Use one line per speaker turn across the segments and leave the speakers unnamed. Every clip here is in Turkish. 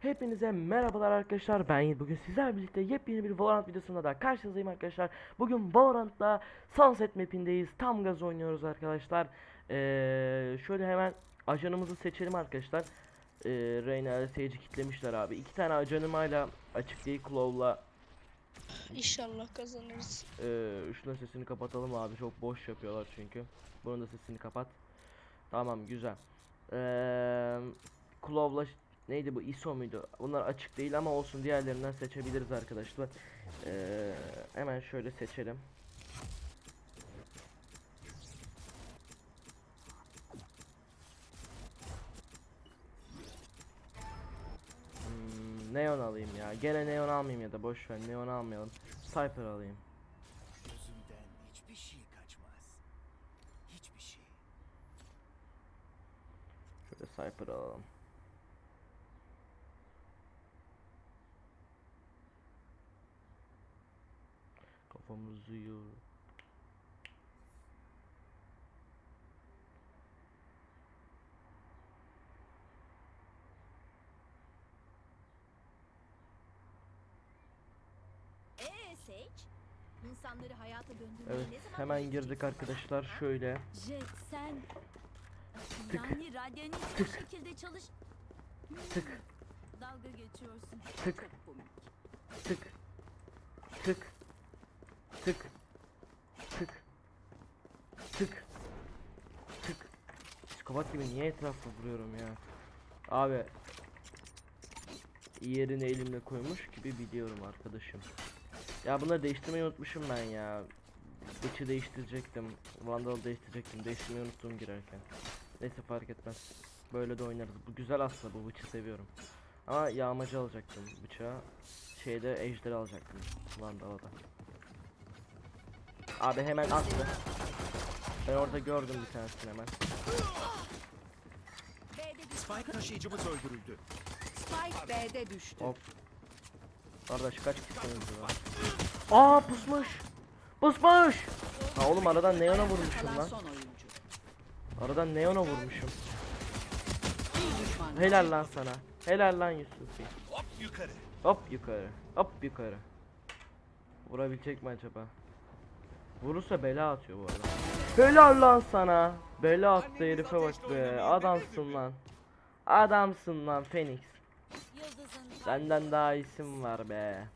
Hepinize merhabalar arkadaşlar. Ben. Bugün sizlerle birlikte yepyeni bir Valorant videosunda da karşınızdayım arkadaşlar. Bugün Valorant'ta Sunset map'indeyiz. Tam gaz oynuyoruz arkadaşlar. Ee, şöyle hemen ajanımızı seçelim arkadaşlar. Ee, Reyna ile Sage'i kitlemişler abi. İki tane ajanım hala açık değil. Claw'la
İnşallah kazanırız.
ee, şunun sesini kapatalım abi. Çok boş yapıyorlar çünkü. Bunun da sesini kapat. Tamam güzel. Ee, Claw'la neydi bu ISO muydu? Bunlar açık değil ama olsun diğerlerinden seçebiliriz arkadaşlar. Ee, hemen şöyle seçelim. Hmm, neon alayım ya. Gene neon almayayım ya da boş ver neon almayalım. Cypher alayım.
Gözümden hiçbir şey kaçmaz. Hiçbir şey.
Şöyle Cypher alalım. Yiyor.
Ee Sage, insanları hayata döndürmeyi
Evet
ne zaman
hemen girdik arkadaşlar şöyle.
Jet sen
Tık.
yani radyonik bir
Tık.
şekilde çalış.
Tık
Dalga geçiyorsun.
Tık.
Çok komik.
tık tık tık tık tık Psikopat gibi niye etrafta vuruyorum ya? Abi Yerini elimle koymuş gibi biliyorum arkadaşım. Ya bunları değiştirmeyi unutmuşum ben ya. Bıçı değiştirecektim Vandal'ı değiştirecektim Değiştirmeyi unuttum girerken. Neyse fark etmez. Böyle de oynarız. Bu güzel aslında bu bıçı seviyorum. Ama yağmacı alacaktım bıçağı Şeyde ejderi alacaktım Vandal'a da. Abi hemen attı. Ben orada gördüm bir tanesini hemen
Spike taşıyıcımız öldürüldü.
Spike B'de düştü.
Hop. Kardeş kaç kişisiniz var Aa pusmuş. Pusmuş. Ha oğlum aradan Neon'a vurmuşum lan. Aradan Neon'a vurmuşum. Helal lan sana. Helal lan Yusuf'i
Hop yukarı.
Hop yukarı. Hop yukarı. Vurabilecek mi acaba? Vurursa bela atıyor bu arada. Helal lan sana. Bela attı herife bak be. Adamsın lan Adamsın lan Phoenix. Senden daha isim var be.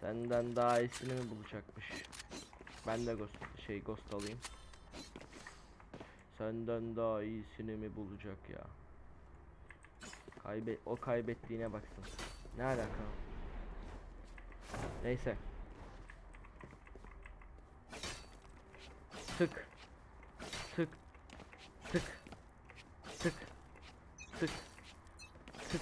Senden daha iyisini mi bulacakmış? Ben de ghost, şey ghost alayım Senden daha iyisini mi bulacak ya? Kaybet o kaybettiğine baksın. Ne alaka? Neyse. Tık. Tık. Tık Tık. Tık.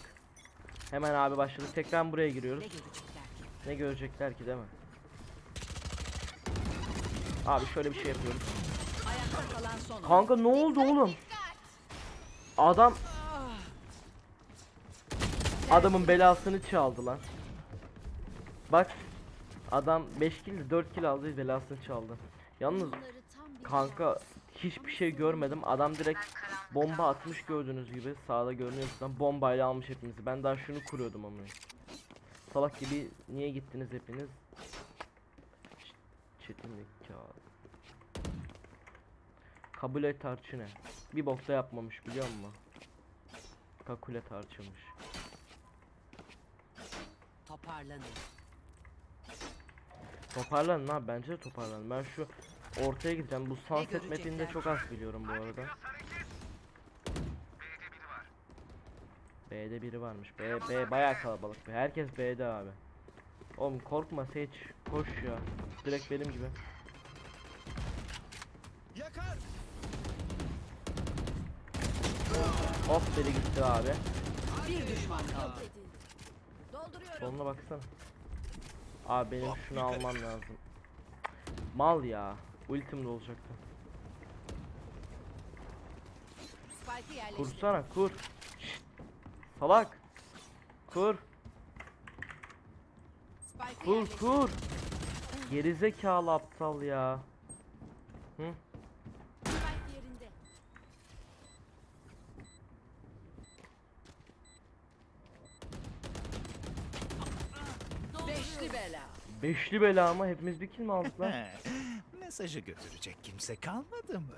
Hemen abi başladık. Tekrar buraya giriyoruz.
Ne görecekler ki?
Ne görecekler ki değil mi? Abi şöyle bir şey yapıyoruz.
Ayakta kalan son oyuncu.
Kanka ne oldu oğlum? Adam Adamın belasını çaldı lan. Bak Adam 5 kill 4 kill aldı belasını çaldı. Yalnız kanka hiçbir şey görmedim. Adam direkt bomba atmış gördüğünüz gibi. Sağda görünüyorsa bombayla almış hepinizi. Ben daha şunu kuruyordum ama. Salak gibi niye gittiniz hepiniz? Çetinlik kağıdı kabul et harçı ne bir bokta yapmamış biliyor musun? Kakulet harçıymış
Toparlanın.
Toparlanın abi. Bence de toparlanın. Ben şu ortaya gideceğim. Bu sunset
görecekler?
map'inde çok az biliyorum bu arada. B'de biri varmış. B, B bayağı kalabalık. be. Herkes B'de abi. Oğlum korkma seç. Koş ya. Direkt benim gibi.
Yakar.
Hop dedi gitti abi.
Bir düşman kaldı.
Soluna baksana. Abi benim şunu almam lazım. Mal ya. Ultim de olacaktı.
Spike'ı yerleştir.
Kursana kur. Şşt. Salak. Kur.
Spike'ı
Kur
yerleştir.
kur. Gerizekalı aptal ya. Hı?
Spike yerinde.
bela.
Beşli bela ama hepimiz bir kill mi aldık lan?
Mesajı götürecek kimse kalmadı mı?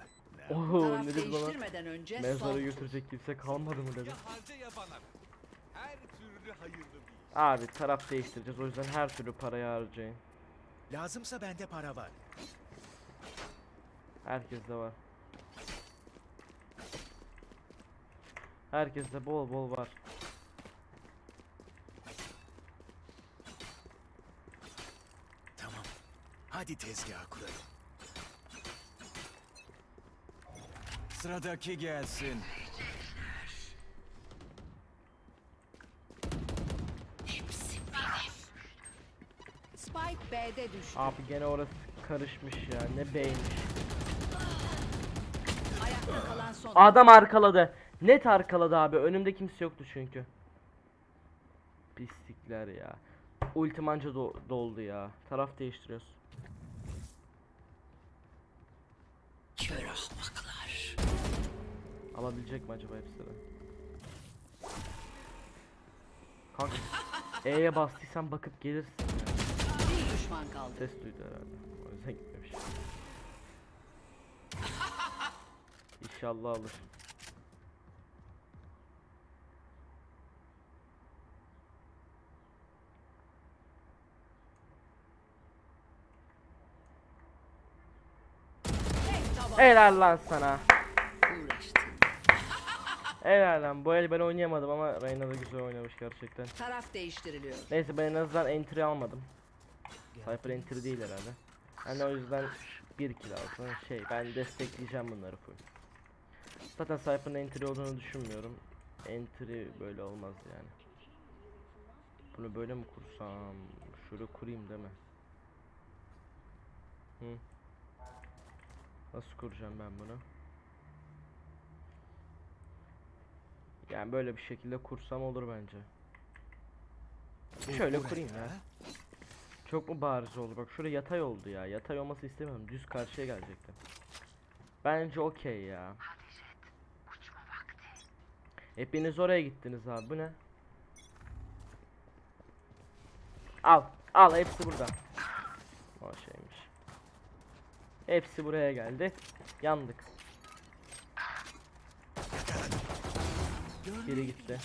Oho
Taraf
ne dedi bana?
değiştirmeden önce
Mezara
son
götürecek kimse kalmadı mı dedi.
Ya harca ya bana. Her türlü hayırlı bir iş.
Abi taraf değiştireceğiz o yüzden her türlü parayı harcayın.
Lazımsa bende para var.
Herkeste var. Herkeste bol bol var.
Tamam. Hadi tezgah kuralım. Sıradaki gelsin.
Spike B'de düştü.
Abi gene orası karışmış ya ne beymiş.
Ayakta kalan son.
Adam arkaladı. Net arkaladı abi. Önümde kimse yoktu çünkü. Pislikler ya. Ultim anca do- doldu ya. Taraf değiştiriyoruz.
Kör ahmaklar.
Alabilecek mi acaba hepsini? Kanka E'ye bastıysan bakıp gelirsin ya.
Bir düşman kaldı.
Ses duydu herhalde. O yüzden gitmemiş. İnşallah alır. Helal lan sana. Helal. Bu el ben oynayamadım ama Reyna da güzel oynamış gerçekten.
Taraf değiştiriliyor.
Neyse ben en azından entry almadım. Cypher entry değil herhalde. Hani o yüzden bir kill alsın. Şey ben destekleyeceğim bunları full. Zaten Cypher'ın entry olduğunu düşünmüyorum. Entry böyle olmaz yani. Bunu böyle mi kursam? Şöyle kurayım değil mi? Hı. Nasıl kuracağım ben bunu? Yani böyle bir şekilde kursam olur bence. Şöyle kurayım ya. Çok mu bariz oldu? Bak şurada yatay oldu ya. Yatay olması istemiyorum. Düz karşıya gelecektim. Bence okey ya. Hepiniz oraya gittiniz abi. Bu ne? Al. Al. Hepsi burada. O şeymiş. Hepsi buraya geldi. Yandık. Geri gitti.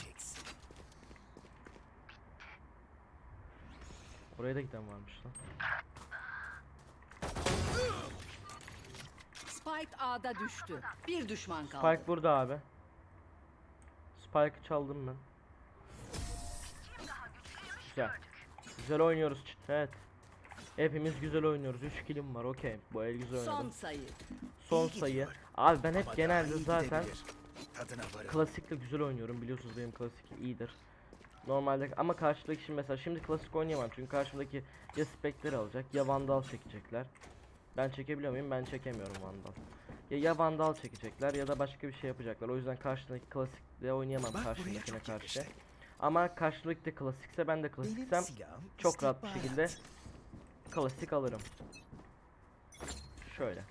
Oraya da giden varmış lan.
Spike A'da düştü. Bir düşman kaldı.
Spike burada abi. Spike'ı çaldım ben. Güzel. Güzel oynuyoruz çıt. Evet. Hepimiz güzel oynuyoruz. 3 killim var. Okey. Bu el güzel
Son
oynadım.
sayı.
Son sayı. Abi ben hep genelde zaten
gidebilir. Tadına varın.
klasikle güzel oynuyorum. Biliyorsunuz benim klasik iyidir. Normalde ama karşıdaki şimdi mesela şimdi klasik oynayamam çünkü karşımdaki ya Spectre alacak ya Vandal çekecekler. Ben çekebiliyor muyum? Ben çekemiyorum Vandal. Ya ya Vandal çekecekler ya da başka bir şey yapacaklar. O yüzden karşındaki klasikle oynayamam
Bak
karşımdakine karşı.
yakıştı.
Ama karşılıklı de klasikse ben de klasiksem
silahım
çok rahat bir şekilde klasik alırım. Şöyle.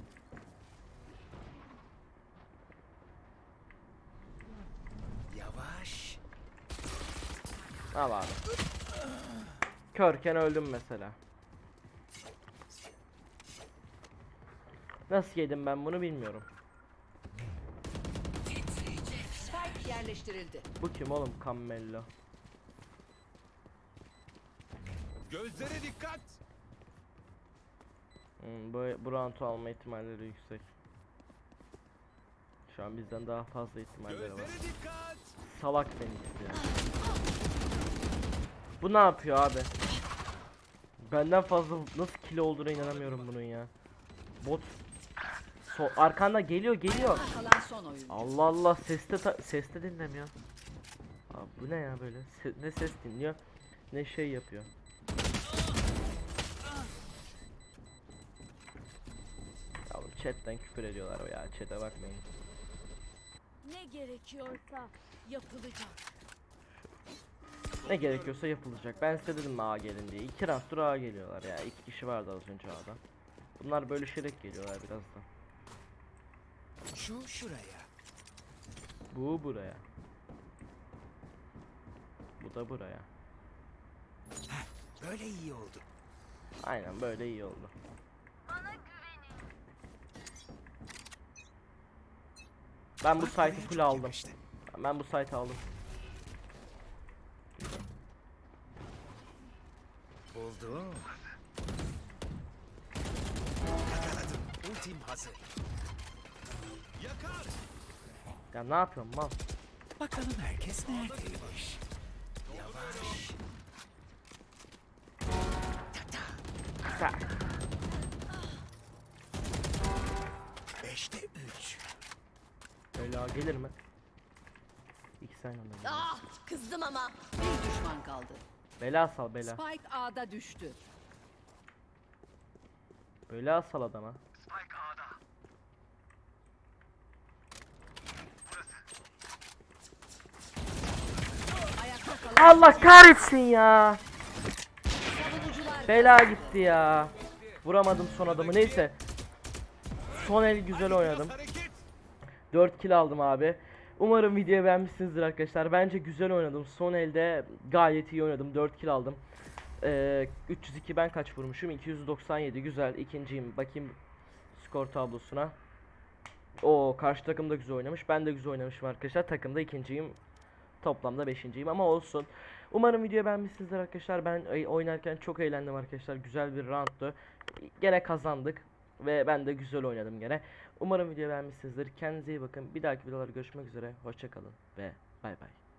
Al abi. Körken öldüm mesela. Nasıl yedim ben bunu bilmiyorum.
Spike yerleştirildi.
Bu kim oğlum Cammello?
Gözlere dikkat.
Hmm, bu, bu round'u alma ihtimalleri yüksek. Şu an bizden daha fazla ihtimalleri var.
Gözlere dikkat.
Salak Phoenix ya. Bu ne yapıyor abi? Benden fazla nasıl kilo olduğuna inanamıyorum bunun ya. Bot. So arkanda geliyor geliyor. Allah Allah seste seste dinlemiyor. Abi bu ne ya böyle? Se- ne ses dinliyor ne şey yapıyor. Ya oğlum chatten küfür ediyorlar ya chat'e bakmayın.
Ne gerekiyorsa yapılacak.
Ne gerekiyorsa yapılacak. Ben size dedim A gelin diye. İki rounddur A geliyorlar ya. İki kişi vardı az önce A'da. Bunlar bölüşerek geliyorlar biraz da.
Şu şuraya.
Bu buraya. Bu da buraya.
Böyle iyi oldu.
Aynen böyle iyi oldu. Ben bu site'ı full aldım. Ben bu site'ı aldım.
Oldu. Yakaladım. Ultim hazır. Yakar.
Ya ne yapıyorum mal?
Bakalım herkes neredeymiş. Yavaş.
Tak.
Beşte üç.
Bela gelir mi? Anda gelir.
Ah kızdım ama.
Bir düşman kaldı.
Bela sal bela.
Spike A'da düştü.
Bela sal adama.
Ayakta kalan
Allah kahretsin ya. Bela gitti ya. Vuramadım son adamı. Neyse. Son el güzel oynadım.
Hareket.
4 kill aldım abi. Umarım videoyu beğenmişsinizdir arkadaşlar. Bence güzel oynadım. Son elde gayet iyi oynadım. 4 kill aldım. Ee, 302 ben kaç vurmuşum? 297 güzel. ikinciyim. Bakayım skor tablosuna. O karşı takım da güzel oynamış. Ben de güzel oynamışım arkadaşlar. Takımda ikinciyim. Toplamda beşinciyim ama olsun. Umarım videoyu beğenmişsinizdir arkadaşlar. Ben e, oynarken çok eğlendim arkadaşlar. Güzel bir roundtu. Gene kazandık. Ve ben de güzel oynadım gene. Umarım videoyu beğenmişsinizdir. Kendinize iyi bakın. Bir dahaki videolarda görüşmek üzere. Hoşçakalın ve bay bay.